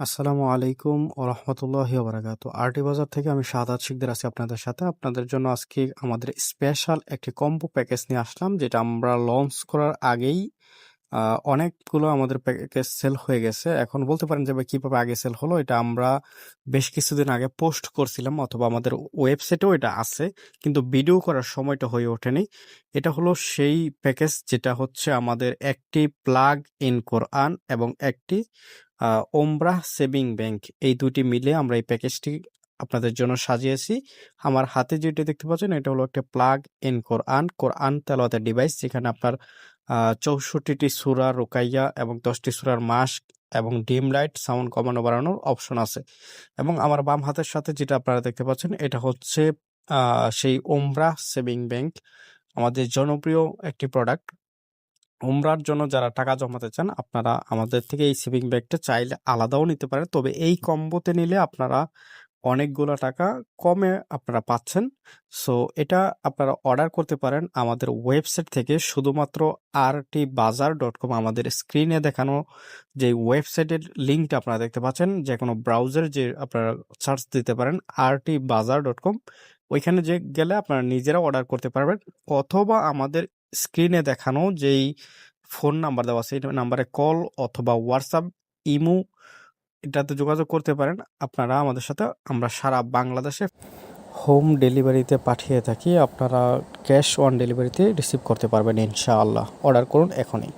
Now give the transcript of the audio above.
আসসালামু আলাইকুম ও রহমতুল্লাহি ওবারাকাতু আরটি বাজার থেকে আমি সাদাত শিকদার আছি আপনাদের সাথে। আপনাদের জন্য আজকে আমাদের স্পেশাল একটি কম্বো প্যাকেজ নিয়ে আসলাম, যেটা আমরা লঞ্চ করার আগেই অনেকগুলো আমাদের প্যাকেজ সেল হয়ে গেছে। এখন বলতে পারেন যে কীভাবে আগে সেল হলো এটা আমরা বেশ কিছুদিন আগে পোস্ট করছিলাম অথবা আমাদের ওয়েবসাইটেও এটা আছে কিন্তু ভিডিও করার সময়টা হয়ে ওঠেনি। এটা হলো সেই প্যাকেজ যেটা হচ্ছে আমাদের একটি প্লাগ ইন কোরআন এবং একটি আহ, ওমরাহ সেভিং ব্যাংক এই দুটি মিলে আমরা এই প্যাকেজটি আপনাদের জন্য সাজিয়েছি। আমার হাতে যেটা দেখতে পাচ্ছেন এটা হলো একটা প্লাগ ইন কোরআন কোরআন তেলাওয়াতের ডিভাইস যেখানে আপনার চৌষট্টিটি সুরা রোকাইয়া এবং দশটি সুরার মাস্ক এবং ডিম লাইট সাউন্ড কমানো বাড়ানোর অপশন আছে। এবং আমার বাম হাতের সাথে যেটা আপনারা দেখতে পাচ্ছেন, এটা হচ্ছে সেই ওমরা সেভিং ব্যাংক, আমাদের জনপ্রিয় একটি প্রোডাক্ট। উমরার জন্য যারা টাকা জমাতে চান, আপনারা আমাদের থেকে এই সেভিং ব্যাগটা চাইলে আলাদাও নিতে পারেন। তবে এই কম্বোতে নিলে আপনারা অনেকগুলো টাকা কমে আপনারা পাচ্ছেন। সো, এটা আপনারা অর্ডার করতে পারেন আমাদের ওয়েবসাইট থেকে। শুধুমাত্র আর টি বাজার ডট কম আমাদের স্ক্রিনে দেখানো যে ওয়েবসাইটের লিঙ্কটা আপনারা দেখতে পাচ্ছেন, যে কোনো ব্রাউজার যে আপনারা সার্চ দিতে পারেন আর টি বাজার ডট কম ওইখানে যে গেলে আপনারা নিজেরা অর্ডার করতে পারবেন। অথবা আমাদের স্ক্রিনে দেখানো যেই ফোন নাম্বার দেওয়া আছে, এই নাম্বারে কল অথবা হোয়াটসঅ্যাপ, ইমো এটাতে যোগাযোগ করতে পারেন। আপনারা আমাদের সাথে, আমরা সারা বাংলাদেশে হোম ডেলিভারিতে পাঠিয়ে থাকি। আপনারা ক্যাশ অন ডেলিভারিতে রিসিভ করতে পারবেন ইনশাআল্লাহ। অর্ডার করুন এখনই।